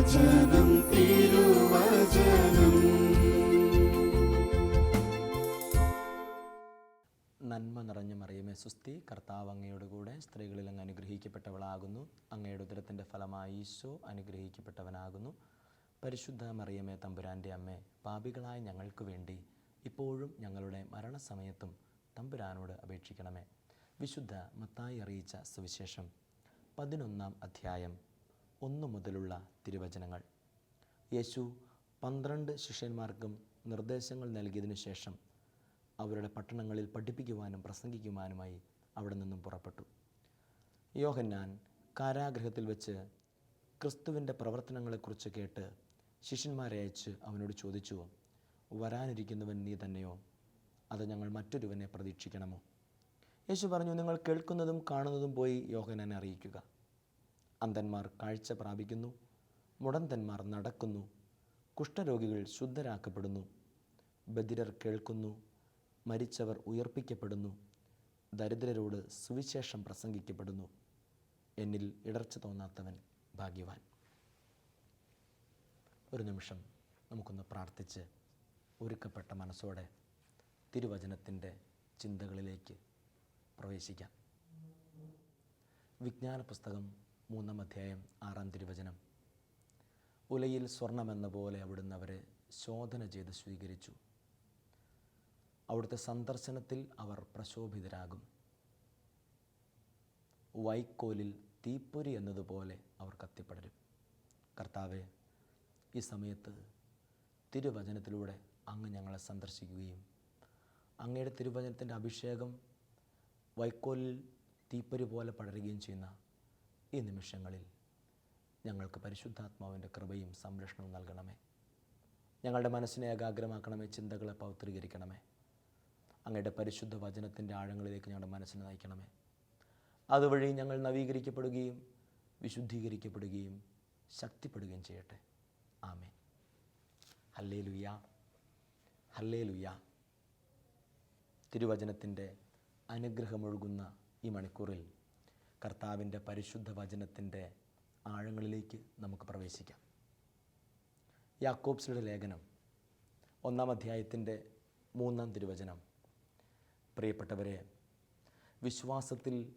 തിരുവചനം തിരുവചനം. നന്മ നിറഞ്ഞ മറിയമേ സുസ്തി കർത്താവ് അങ്ങയുടെ കൂടെ സ്ത്രീകളിൽ അങ്ങ് അനുഗ്രഹിക്കപ്പെട്ടവളാകുന്നു. അങ്ങയുടെ ഉദരത്തിന്റെ ഫലമായി ഈശോ അനുഗ്രഹിക്കപ്പെട്ടവനാകുന്നു. പരിശുദ്ധ മറിയമേ തമ്പുരാന്റെ അമ്മേ പാപികളായ ഞങ്ങൾക്ക് വേണ്ടി ഇപ്പോഴും ഞങ്ങളുടെ മരണസമയത്തും തമ്പുരാനോട് അപേക്ഷിക്കണമേ. വിശുദ്ധ മത്തായി അറിയിച്ച സുവിശേഷം പതിനൊന്നാം അധ്യായം ഒന്നു മുതലുള്ള തിരുവചനങ്ങൾ. യേശു പന്ത്രണ്ട് ശിഷ്യന്മാർക്കും നിർദ്ദേശങ്ങൾ നൽകിയതിനു ശേഷം അവരുടെ പട്ടണങ്ങളിൽ പഠിപ്പിക്കുവാനും പ്രസംഗിക്കുവാനുമായി അവിടെ നിന്നും പുറപ്പെട്ടു. യോഹന്നാൻ കാരാഗ്രഹത്തിൽ വെച്ച് ക്രിസ്തുവിന്റെ പ്രവർത്തനങ്ങളെക്കുറിച്ച് കേട്ട് ശിഷ്യന്മാരെ അയച്ച് അവനോട് ചോദിച്ചു വരാനിരിക്കുന്നവൻ നീ തന്നെയോ? അത് ഞങ്ങൾ മറ്റൊരുവനെ പ്രതീക്ഷിക്കണമോ? യേശു പറഞ്ഞു നിങ്ങൾ കേൾക്കുന്നതും കാണുന്നതും പോയി യോഹനാനെ അറിയിക്കുക. അന്ധന്മാർ കാഴ്ച പ്രാപിക്കുന്നു. മുടന്തന്മാർ നടക്കുന്നു. കുഷ്ഠരോഗികൾ ശുദ്ധരാക്കപ്പെടുന്നു. ബദിരർ കേൾക്കുന്നു. മരിച്ചവർ ഉയർപ്പിക്കപ്പെടുന്നു. ദരിദ്രരോട് സുവിശേഷം പ്രസംഗിക്കപ്പെടുന്നു. എന്നിൽ ഇടർച്ച തോന്നാത്തവൻ ഭാഗ്യവാൻ. ഒരു നിമിഷം നമുക്കൊന്ന് പ്രാർത്ഥിച്ച് ഒരുക്കപ്പെട്ട മനസ്സോടെ തിരുവചനത്തിന്റെ ചിന്തകളിലേക്ക് പ്രവേശിക്കാം. വിജ്ഞാന പുസ്തകം മൂന്നാം അധ്യായം ആറാം തിരുവചനം. ഉലയിൽ സ്വർണമെന്ന പോലെ അവിടുന്ന് അവരെ ശോധന ചെയ്ത് സ്വീകരിച്ചു. അവിടുത്തെ സന്ദർശനത്തിൽ അവർ പ്രശോഭിതരാകും. വൈക്കോലിൽ തീപ്പൊരി എന്നതുപോലെ അവർ കത്തിപ്പടരും. കർത്താവെ ഈ സമയത്ത് തിരുവചനത്തിലൂടെ അങ്ങ് ഞങ്ങളെ സന്ദർശിക്കുകയും അങ്ങയുടെ തിരുവചനത്തിന്റെ അഭിഷേകം വൈക്കോലിൽ തീപ്പൊരി പോലെ പടരുകയും ചെയ്യുന്ന ഈ നിമിഷങ്ങളിൽ ഞങ്ങൾക്ക് പരിശുദ്ധാത്മാവിന്റെ കൃപയും സംരക്ഷണവും നൽകണമേ. ഞങ്ങളുടെ മനസ്സിനെ ഏകാഗ്രമാക്കണമേ ചിന്തകളെ പൗത്രീകരിക്കണമേ. അങ്ങയുടെ പരിശുദ്ധ വചനത്തിന്റെ ആഴങ്ങളിലേക്ക് ഞങ്ങളുടെ മനസ്സിനെ നയിക്കണമേ. അതുവഴി ഞങ്ങൾ നവീകരിക്കപ്പെടുകയും വിശുദ്ധീകരിക്കപ്പെടുകയും ശക്തിപ്പെടുകയും ചെയ്യട്ടെ. ആമേ ഹല്ലേ ലുയ ഹല്ലേ ലുയ തിരുവചനത്തിന്റെ അനുഗ്രഹമൊഴുകുന്ന ഈ മണിക്കൂറിൽ കർത്താവിന്റെ പരിശുദ്ധ വചനത്തിന്റെ ആഴങ്ങളിലേക്ക് നമുക്ക് പ്രവേശിക്കാം. യാക്കോബ്സിയുടെ ലേഖനം ഒന്നാം അധ്യായത്തിന്റെ മൂന്നാം തിരുവചനം. പ്രിയപ്പെട്ടവരെ വിശ്വാസത്തിൽ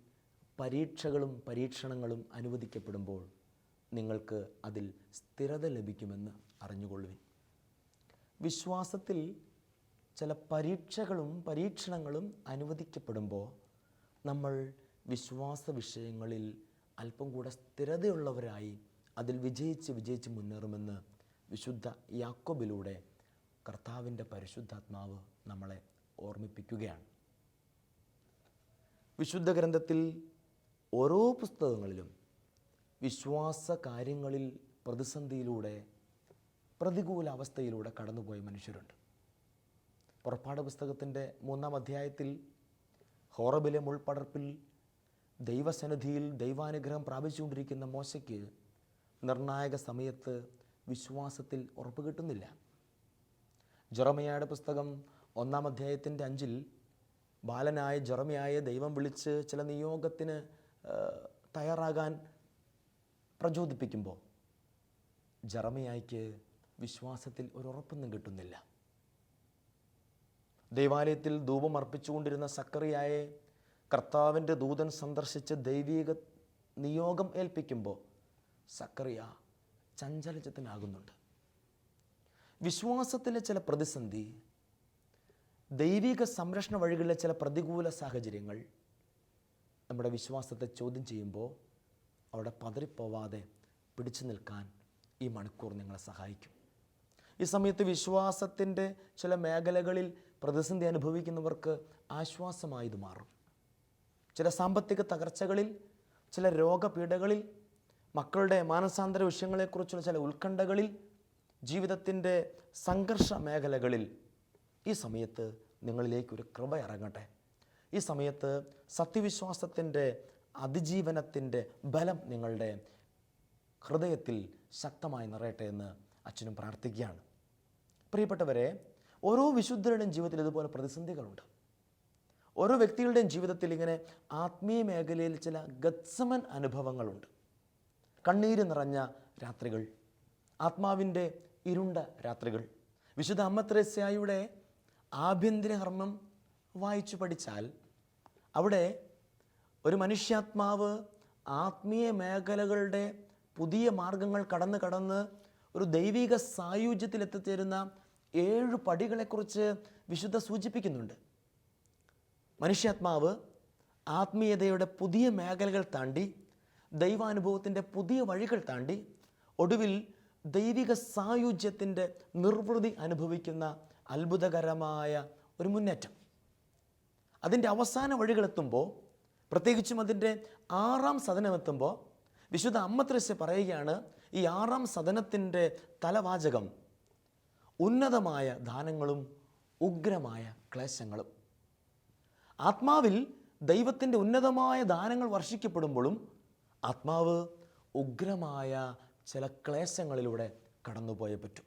പരീക്ഷകളും പരീക്ഷണങ്ങളും അനുവദിക്കപ്പെടുമ്പോൾ നിങ്ങൾക്ക് അതിൽ സ്ഥിരത ലഭിക്കുമെന്ന് അറിഞ്ഞുകൊള്ളുവിൻ. വിശ്വാസത്തിൽ ചില പരീക്ഷകളും പരീക്ഷണങ്ങളും അനുവദിക്കപ്പെടുമ്പോൾ നമ്മൾ വിശ്വാസ വിഷയങ്ങളിൽ അല്പം കൂടെ സ്ഥിരതയുള്ളവരായി അതിൽ വിജയിച്ച് വിജയിച്ച് മുന്നേറുമെന്ന് വിശുദ്ധ യാക്കോബിലൂടെ കർത്താവിന്റെ പരിശുദ്ധാത്മാവ് നമ്മളെ ഓർമ്മിപ്പിക്കുകയാണ്. വിശുദ്ധ ഗ്രന്ഥത്തിൽ ഓരോ പുസ്തകങ്ങളിലും വിശ്വാസ കാര്യങ്ങളിൽ പ്രതിസന്ധിയിലൂടെ പ്രതികൂല അവസ്ഥയിലൂടെ കടന്നുപോയ മനുഷ്യരുണ്ട്. പുറപ്പാട് പുസ്തകത്തിന്റെ മൂന്നാം അധ്യായത്തിൽ ഹോറബിലെ മുൾപ്പടർപ്പിൽ ദൈവസന്നിധിയിൽ ദൈവാനുഗ്രഹം പ്രാപിച്ചുകൊണ്ടിരിക്കുന്ന മോശയ്ക്ക് നിർണായക സമയത്ത് വിശ്വാസത്തിൽ ഉറപ്പ് കിട്ടുന്നില്ല. ജൊറമയായുടെ പുസ്തകം ഒന്നാം അധ്യായത്തിന്റെ അഞ്ചിൽ ബാലനായ ജെറമയായ ദൈവം വിളിച്ച് ചില നിയോഗത്തിന് തയ്യാറാകാൻ പ്രചോദിപ്പിക്കുമ്പോൾ ജറമയായിക്ക് വിശ്വാസത്തിൽ ഒരു ഉറപ്പൊന്നും കിട്ടുന്നില്ല. ദൈവാലയത്തിൽ ധൂപം അർപ്പിച്ചുകൊണ്ടിരുന്ന സക്കറിയായെ കർത്താവിന്റെ ദൂതൻ സന്ദർശിച്ച് ദൈവീക നിയോഗം ഏൽപ്പിക്കുമ്പോൾ സക്കറിയ ചഞ്ചലചിത്തനാകുന്നുണ്ട്. വിശ്വാസത്തിലെ ചില പ്രതിസന്ധി ദൈവിക സംരക്ഷണ വഴികളിലെ ചില പ്രതികൂല സാഹചര്യങ്ങൾ നമ്മുടെ വിശ്വാസത്തെ ചോദ്യം ചെയ്യുമ്പോൾ അവിടെ പതറിപ്പോവാതെ പിടിച്ചു നിൽക്കാൻ ഈ മണിക്കൂർ നിങ്ങളെ സഹായിക്കും. ഈ സമയത്ത് വിശ്വാസത്തിന്റെ ചില മേഖലകളിൽ പ്രതിസന്ധി അനുഭവിക്കുന്നവർക്ക് ആശ്വാസമായി ഇത് മാറും. ചില സാമ്പത്തിക തകർച്ചകളിൽ ചില രോഗപീഠകളിൽ മക്കളുടെ മാനസാന്തര വിഷയങ്ങളെക്കുറിച്ചുള്ള ചില ഉത്കണ്ഠകളിൽ ജീവിതത്തിന്റെ സംഘർഷ മേഖലകളിൽ ഈ സമയത്ത് നിങ്ങളിലേക്ക് ഒരു കൃപ ഇറങ്ങട്ടെ. ഈ സമയത്ത് സത്യവിശ്വാസത്തിന്റെ അതിജീവനത്തിന്റെ ബലം നിങ്ങളുടെ ഹൃദയത്തിൽ ശക്തമായി നിറയട്ടെ എന്ന് അച്ഛനും പ്രാർത്ഥിക്കുകയാണ്. പ്രിയപ്പെട്ടവരെ ഓരോ വിശുദ്ധരുടെയും ജീവിതത്തിൽ ഇതുപോലെ പ്രതിസന്ധികളുണ്ട്. ഓരോ വ്യക്തികളുടെയും ജീവിതത്തിൽ ഇങ്ങനെ ആത്മീയ മേഖലയിൽ ചില ഗത്സമൻ അനുഭവങ്ങളുണ്ട്. കണ്ണീര് നിറഞ്ഞ രാത്രികൾ ആത്മാവിന്റെ ഇരുണ്ട രാത്രികൾ വിശുദ്ധ അമ്മത്രേസ്യായുടെ ആഭ്യന്തര ഹർമ്മം വായിച്ചു പഠിച്ചാൽ അവിടെ ഒരു മനുഷ്യാത്മാവ് ആത്മീയ മേഖലകളുടെ പുതിയ മാർഗങ്ങൾ കടന്ന് കടന്ന് ഒരു ദൈവിക സായുജ്യത്തിൽ എത്തിച്ചേരുന്ന ഏഴ് പടികളെക്കുറിച്ച് വിശുദ്ധ സൂചിപ്പിക്കുന്നുണ്ട്. മനുഷ്യാത്മാവ് ആത്മീയതയുടെ പുതിയ മേഖലകൾ താണ്ടി ദൈവാനുഭവത്തിന്റെ പുതിയ വഴികൾ താണ്ടി ഒടുവിൽ ദൈവിക സായുജ്യത്തിന്റെ നിർവൃതി അനുഭവിക്കുന്ന അത്ഭുതകരമായ ഒരു മുന്നേറ്റം. അതിന്റെ അവസാന വഴികളെത്തുമ്പോൾ പ്രത്യേകിച്ചും അതിന്റെ ആറാം സദനമെത്തുമ്പോൾ വിശുദ്ധ അമ്മത്രസ്യ പറയുകയാണ് ഈ ആറാം സദനത്തിന്റെ തലവാചകം ഉന്നതമായ ദാനങ്ങളും ഉഗ്രമായ ക്ലേശങ്ങളും. ആത്മാവിൽ ദൈവത്തിന്റെ ഉന്നതമായ ദാനങ്ങൾ വർഷിക്കപ്പെടുമ്പോഴും ആത്മാവ് ഉഗ്രമായ ചില ക്ലേശങ്ങളിലൂടെ കടന്നുപോയേ പറ്റും.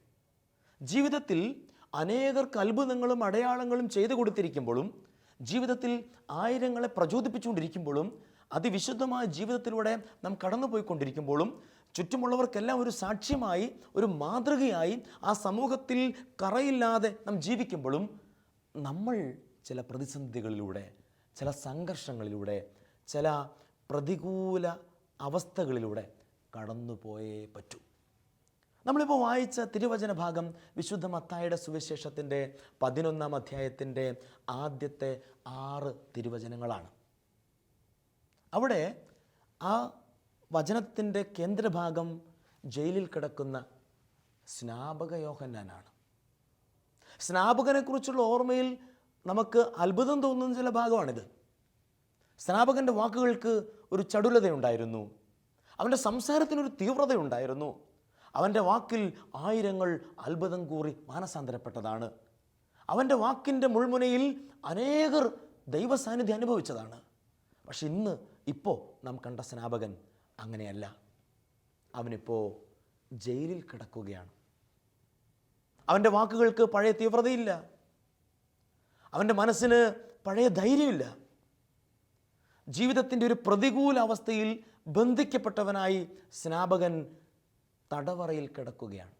ജീവിതത്തിൽ അനേകർക്ക് അത്ഭുതങ്ങളും അടയാളങ്ങളും ചെയ്തു കൊടുത്തിരിക്കുമ്പോഴും ജീവിതത്തിൽ ആയിരങ്ങളെ പ്രചോദിപ്പിച്ചുകൊണ്ടിരിക്കുമ്പോഴും അതിവിശുദ്ധമായ ജീവിതത്തിലൂടെ നാം കടന്നുപോയിക്കൊണ്ടിരിക്കുമ്പോഴും ചുറ്റുമുള്ളവർക്കെല്ലാം ഒരു സാക്ഷ്യമായി ഒരു മാതൃകയായി ആ സമൂഹത്തിൽ കറയില്ലാതെ നാം ജീവിക്കുമ്പോഴും നമ്മൾ ചില പ്രതിസന്ധികളിലൂടെ ചില സംഘർഷങ്ങളിലൂടെ ചില പ്രതികൂല അവസ്ഥകളിലൂടെ കടന്നുപോയേ പറ്റൂ. നമ്മളിപ്പോൾ വായിച്ച തിരുവചന ഭാഗം വിശുദ്ധ മത്തായുടെ സുവിശേഷത്തിന്റെ പതിനൊന്നാം അധ്യായത്തിന്റെ ആദ്യത്തെ ആറ് തിരുവചനങ്ങളാണ്. അവിടെ ആ വചനത്തിന്റെ കേന്ദ്രഭാഗം ജയിലിൽ കിടക്കുന്ന സ്നാപക യോഹന്നാനാണ് സ്നാപകനെക്കുറിച്ചുള്ള ഓർമ്മയിൽ നമുക്ക് അത്ഭുതം തോന്നുന്ന ചില ഭാഗമാണിത്. സ്നാപകന്റെ വാക്കുകൾക്ക് ഒരു ചടുലതയുണ്ടായിരുന്നു. അവന്റെ സംസാരത്തിനൊരു തീവ്രതയുണ്ടായിരുന്നു. അവന്റെ വാക്കിൽ ആയിരങ്ങൾ അത്ഭുതം കൂറി മാനസാന്തരപ്പെട്ടതാണ്. അവന്റെ വാക്കിന്റെ മുൾമുനയിൽ അനേകർ ദൈവസാന്നിധ്യം അനുഭവിച്ചതാണ്. പക്ഷെ ഇന്ന് ഇപ്പോൾ നാം കണ്ട സ്നാപകൻ അങ്ങനെയല്ല. അവനിപ്പോൾ ജയിലിൽ കിടക്കുകയാണ്. അവന്റെ വാക്കുകൾക്ക് പഴയ തീവ്രതയില്ല. അവന്റെ മനസ്സിന് പഴയ ധൈര്യമില്ല. ജീവിതത്തിന്റെ ഒരു പ്രതികൂല അവസ്ഥയിൽ ബന്ധിക്കപ്പെട്ടവനായി സ്നാപകൻ തടവറയിൽ കിടക്കുകയാണ്.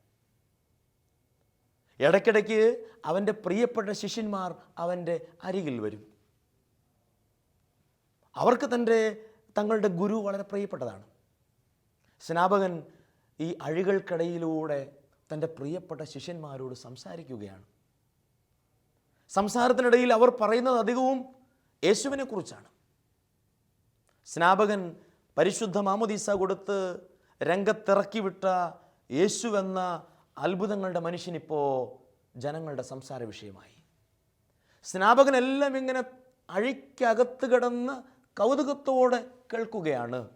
ഇടയ്ക്കിടയ്ക്ക് അവന്റെ പ്രിയപ്പെട്ട ശിഷ്യന്മാർ അവന്റെ അരികിൽ വരും. അവർക്ക് തന്റെ തങ്ങളുടെ ഗുരു വളരെ പ്രിയപ്പെട്ടതാണ്. സ്നാപകൻ ഈ അഴികൾക്കിടയിലൂടെ തന്റെ പ്രിയപ്പെട്ട ശിഷ്യന്മാരോട് സംസാരിക്കുകയാണ്. സംസാരത്തിനിടയിൽ അവർ പറയുന്നത് അധികവും യേശുവിനെ കുറിച്ചാണ് സ്നാപകൻ പരിശുദ്ധ മാമോദീസ കൊടുത്ത് രംഗത്തിറക്കി വിട്ട യേശു എന്ന അത്ഭുതങ്ങളുടെ മനുഷ്യനിപ്പോൾ ജനങ്ങളുടെ സംസാര വിഷയമായി. സ്നാപകനെല്ലാം ഇങ്ങനെ അഴിക്കകത്ത് കിടന്ന് കൗതുകത്തോടെ കേൾക്കുകയാണ്.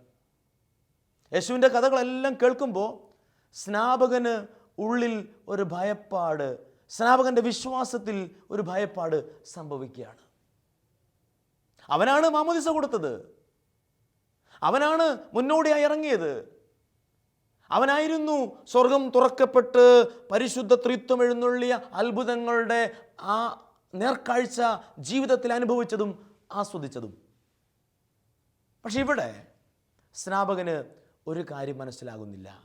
യേശുവിന്റെ കഥകളെല്ലാം കേൾക്കുമ്പോൾ സ്നാപകന് ഉള്ളിൽ ഒരു ഭയപ്പാട് സ്നാപകന്റെ വിശ്വാസത്തിൽ ഒരു ഭയപ്പാട് സംഭവിക്കുകയാണ്. അവനാണ് മാമോദിസ കൊടുത്തത്. അവനാണ് മുന്നോടിയായി ഇറങ്ങിയത്. അവനായിരുന്നു സ്വർഗം തുറക്കപ്പെട്ട് പരിശുദ്ധ ത്രിത്വം എഴുന്നള്ളിയ അത്ഭുതങ്ങളുടെ ആ നേർക്കാഴ്ച ജീവിതത്തിൽ അനുഭവിച്ചതും ആസ്വദിച്ചതും. പക്ഷെ ഇവിടെ സ്നാപകന് ഒരു കാര്യം മനസ്സിലാകുന്നില്ല.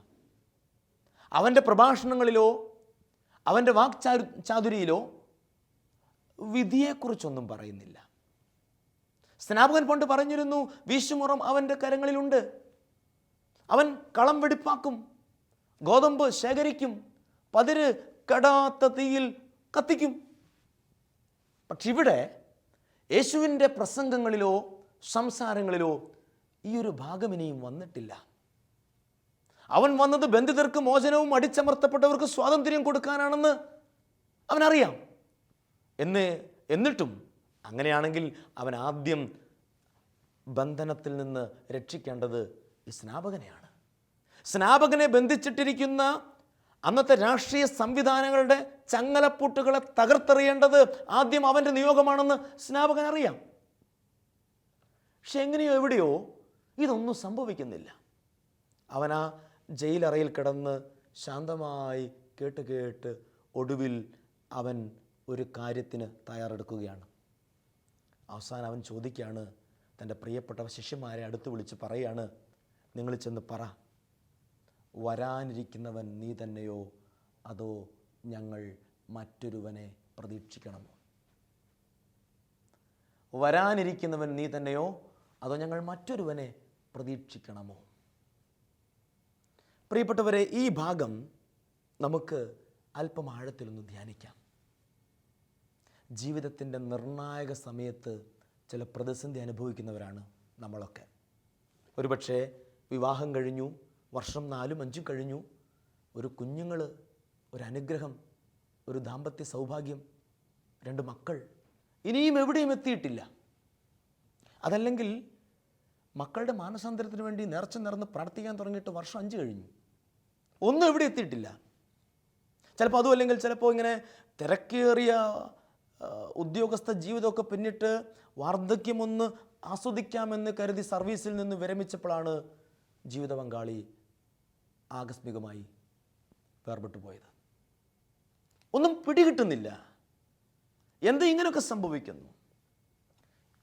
അവന്റെ പ്രഭാഷണങ്ങളിലോ അവന്റെ വാക്ചാരു ചാതുരിയിലോ വിധിയെക്കുറിച്ചൊന്നും പറയുന്നില്ല. സ്നാപകൻ പണ്ട് പറഞ്ഞിരുന്നു വീശുമുറം അവന്റെ കരങ്ങളിലുണ്ട്. അവൻ കളം വെടിപ്പാക്കും ഗോതമ്പ് ശേഖരിക്കും പതിര് കടാത്ത തീയിൽ കത്തിക്കും. പക്ഷെ ഇവിടെ യേശുവിന്റെ പ്രസംഗങ്ങളിലോ സംസാരങ്ങളിലോ ഈ ഒരു ഭാഗം ഇനിയും വന്നിട്ടില്ല. അവൻ വന്നത് ബന്ധിതർക്ക് മോചനവും അടിച്ചമർത്തപ്പെട്ടവർക്ക് സ്വാതന്ത്ര്യം കൊടുക്കാനാണെന്ന് അവനറിയാം. എന്ന് എന്നിട്ടും അങ്ങനെയാണെങ്കിൽ അവൻ ആദ്യം ബന്ധനത്തിൽ നിന്ന് രക്ഷിക്കേണ്ടത് ഈ സ്നാപകനെയാണ്. സ്നാപകനെ ബന്ധിച്ചിട്ടിരിക്കുന്ന അന്നത്തെ രാഷ്ട്രീയ സംവിധാനങ്ങളുടെ ചങ്ങലപ്പൂട്ടുകളെ തകർത്തെറിയേണ്ടത് ആദ്യം അവന്റെ നിയോഗമാണെന്ന് സ്നാപകൻ അറിയാം പക്ഷെ എങ്ങനെയോ എവിടെയോ ഇതൊന്നും സംഭവിക്കുന്നില്ല. അവൻ ആ ജയിലറയിൽ കിടന്ന് ശാന്തമായി കേട്ട് കേട്ട് ഒടുവിൽ അവൻ ഒരു കാര്യത്തിന് തയ്യാറെടുക്കുകയാണ്. അവസാനം അവൻ ചോദിക്കുകയാണ് തന്റെ പ്രിയപ്പെട്ട ശിഷ്യന്മാരെ അടുത്ത് വിളിച്ച് പറയാണ്. നിങ്ങൾ ചെന്ന് പറ. വരാനിരിക്കുന്നവൻ നീ തന്നെയോ? അതോ ഞങ്ങൾ മറ്റൊരുവനെ പ്രതീക്ഷിക്കണമോ വരാനിരിക്കുന്നവൻ നീ തന്നെയോ? അതോ ഞങ്ങൾ മറ്റൊരുവനെ പ്രതീക്ഷിക്കണമോ? പ്രിയപ്പെട്ടവരെ ഈ ഭാഗം നമുക്ക് അല്പം ആഴത്തിലൊന്ന് ധ്യാനിക്കാം. ജീവിതത്തിന്റെ നിർണായക സമയത്ത് ചില പ്രതിസന്ധി അനുഭവിക്കുന്നവരാണ് നമ്മളൊക്കെ. ഒരുപക്ഷെ വിവാഹം കഴിഞ്ഞു വർഷം നാലും അഞ്ചും കഴിഞ്ഞു ഒരു കുഞ്ഞുങ്ങൾ ഒരു അനുഗ്രഹം ഒരു ദാമ്പത്യ സൗഭാഗ്യം രണ്ട് മക്കൾ ഇനിയും എവിടെയും എത്തിയിട്ടില്ല. അതല്ലെങ്കിൽ മക്കളുടെ മാനസാന്തരത്തിന് വേണ്ടി നേർച്ച നിറന്ന് പ്രാർത്ഥിക്കാൻ തുടങ്ങിയിട്ട് വർഷം അഞ്ച് കഴിഞ്ഞു. ഒന്നും ഇവിടെ എത്തിയിട്ടില്ല. ചിലപ്പോൾ അതും അല്ലെങ്കിൽ ചിലപ്പോൾ ഇങ്ങനെ തിരക്കേറിയ ഉദ്യോഗസ്ഥ ജീവിതമൊക്കെ പിന്നിട്ട് വാർദ്ധക്യമൊന്ന് ആസ്വദിക്കാമെന്ന് കരുതി സർവീസിൽ നിന്ന് വിരമിച്ചപ്പോഴാണ് ജീവിത പങ്കാളി ആകസ്മികമായി വേർപെട്ടു പോയത്. ഒന്നും പിടികിട്ടുന്നില്ല. എന്ത് ഇങ്ങനെയൊക്കെ സംഭവിക്കുന്നു?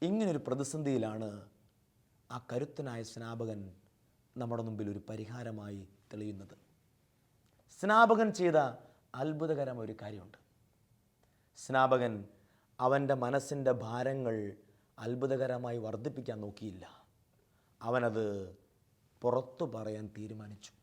ഇങ്ങനൊരു പ്രതിസന്ധിയിലാണ് ആ കരുത്തനായ സ്നാപകൻ നമ്മുടെ മുമ്പിൽ ഒരു പരിഹാരമായി തെളിയുന്നത്. സ്നാപകൻ ചെയ്ത അത്ഭുതകരം ഒരു കാര്യമുണ്ട്. സ്നാപകൻ അവന്റെ മനസ്സിന്റെ ഭാരങ്ങൾ അത്ഭുതകരമായി വർദ്ധിപ്പിക്കാൻ നോക്കിയില്ല. അവനത് പുറത്തു പറയാൻ തീരുമാനിച്ചു.